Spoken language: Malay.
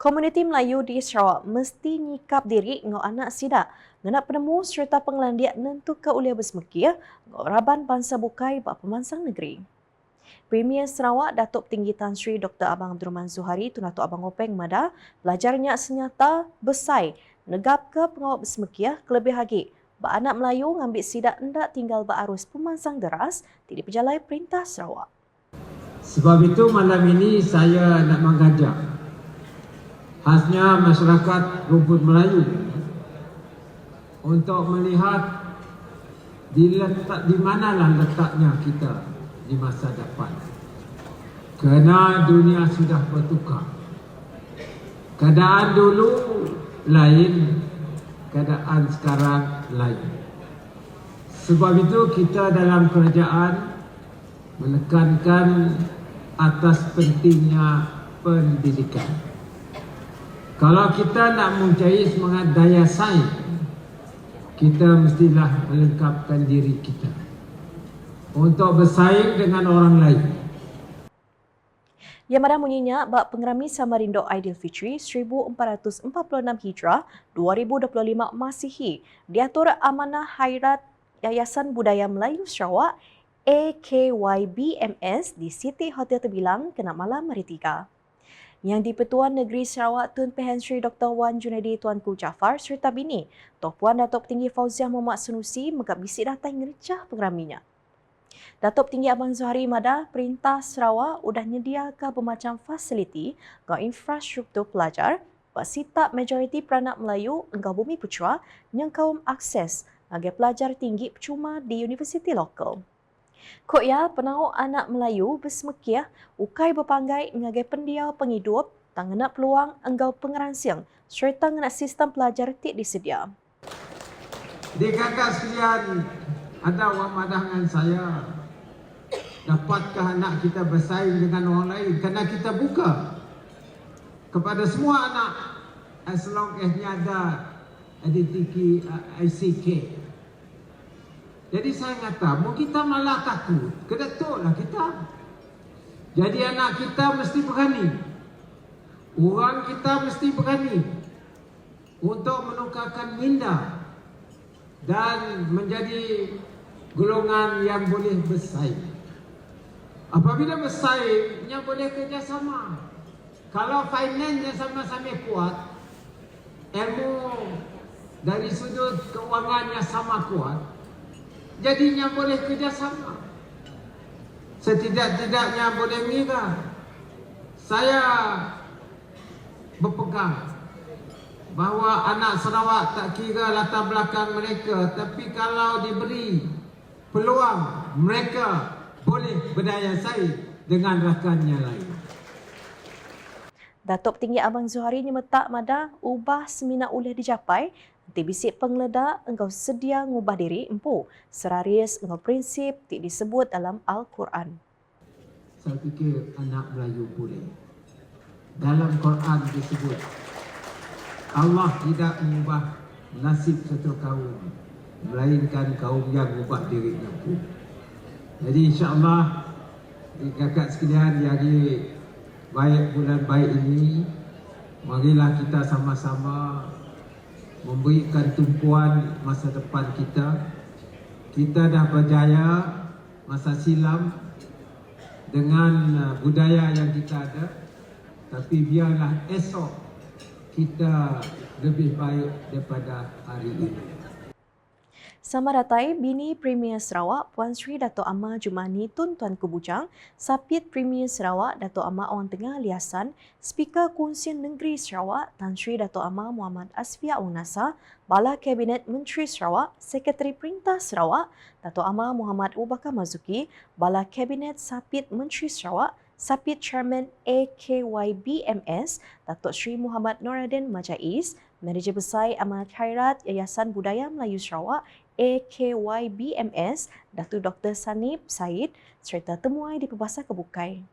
Komuniti Melayu di Sarawak mesti nyikap diri ngau anak sidak ngenak penemu serta penglandiak nentu ke ulia bersemekia ngau raban bangsa bukai bak pemansang negeri. Premier Sarawak Datuk Tinggi Tan Sri Dr. Abang Abdul Rahman Zuhari Tunatuk Abang Openg Mada belajarnya senyata besai negap ke pengawal bersemekia kelebih lagi bak anak Melayu ngambil sidak hendak tinggal bak arus pemansang deras di pejalai Perintah Sarawak. Sebab itu malam ini saya nak mengajak khasnya masyarakat rumput Melayu untuk melihat di letak di manalah letaknya kita di masa depan. Kerana dunia sudah bertukar. Keadaan dulu lain, keadaan sekarang lain. Sebab itu kita dalam kerajaan menekankan atas pentingnya pendidikan. Kalau kita nak mempunyai semangat daya saing, kita mestilah melengkapkan diri kita untuk bersaing dengan orang lain. Yang mana bunyinya bak pengerami Samarindo Aidilfitri 1446 Hijrah 2025 Masihi diatur Amanah Hairat Yayasan Budaya Melayu Sarawak AKYBMS di City Hotel Terbilang kena malam hari tiga yang di-Pertuan Negeri Sarawak Tun Pehen Sri Dr. Wan Junaidi Tuanku Jafar serta bini Tok Puan Datuk Tinggi Fauziah Muhammad Senusi megap bisik datang ngericah pengeraminya. Datuk Tinggi Abang Zuhari Mada Perintah Sarawak sudah nyediakan bermacam fasiliti ke infrastruktur pelajar buat sitak majoriti peranak Melayu engkau bumi pucua yang kaum akses agar pelajar tinggi percuma di universiti lokal. Kok ya penau anak Melayu bersemekiah ukai berpanggai mengagai pendiau penghidup tak ngena peluang enggau pengeransiang serta ngena sistem pelajar tik disedia. Di kakak sekalian, ada orang madah dengan saya. Dapatkah anak kita bersaing dengan orang lain? Kerana kita buka kepada semua anak as long as ada identiti ICK. Jadi saya kata, mau kita malah takut, kedatuklah kita. Jadi anak kita mesti berani. Orang kita mesti berani untuk menukarkan minda dan menjadi golongan yang boleh bersaing. Apabila bersaing, yang boleh kerjasama. Kalau finance sama-sama kuat, ilmu dari sudut keuangannya sama kuat, Jadinya boleh kerjasama. Setidak-tidaknya boleh mengira. Saya berpegang bahawa anak Sarawak tak kira latar belakang mereka. Tapi kalau diberi peluang, mereka boleh berdaya saing dengan rakannya lain. Datuk Tinggi Abang Zuhari nyemetak mada ubah semina boleh dicapai Ti bisik pengleda engkau sedia ngubah diri empu seraris engkau prinsip ti disebut dalam Al-Quran. Saya fikir anak Melayu boleh. Dalam Quran disebut Allah tidak mengubah nasib satu kaum melainkan kaum yang mengubah dirinya pun. Jadi insya-Allah kakak sekalian yang baik bulan baik ini marilah kita sama-sama memberikan tumpuan masa depan kita. Kita dah berjaya masa silam dengan uh, budaya yang kita ada. Tapi biarlah esok kita lebih baik daripada hari ini. Sama datai bini Premier Sarawak Puan Sri Dato' Amma Jumani Tun Tuan Kubujang, Sapit Premier Sarawak Dato' Amma Awang Tengah Liasan, Speaker Kunsian Negeri Sarawak Tan Sri Dato' Amma Muhammad Asfia Unasa, Bala Kabinet Menteri Sarawak, Sekretari Perintah Sarawak Dato' Amma Muhammad Ubaka Mazuki, Bala Kabinet Sapit Menteri Sarawak, Sapit Chairman AKYBMS Datuk Sri Muhammad Noradin Majais, Manager Besar Amanat Khairat Yayasan Budaya Melayu Sarawak AKYBMS, Datuk Dr. Sanib Said serta temuai di Perbasar Kebukai.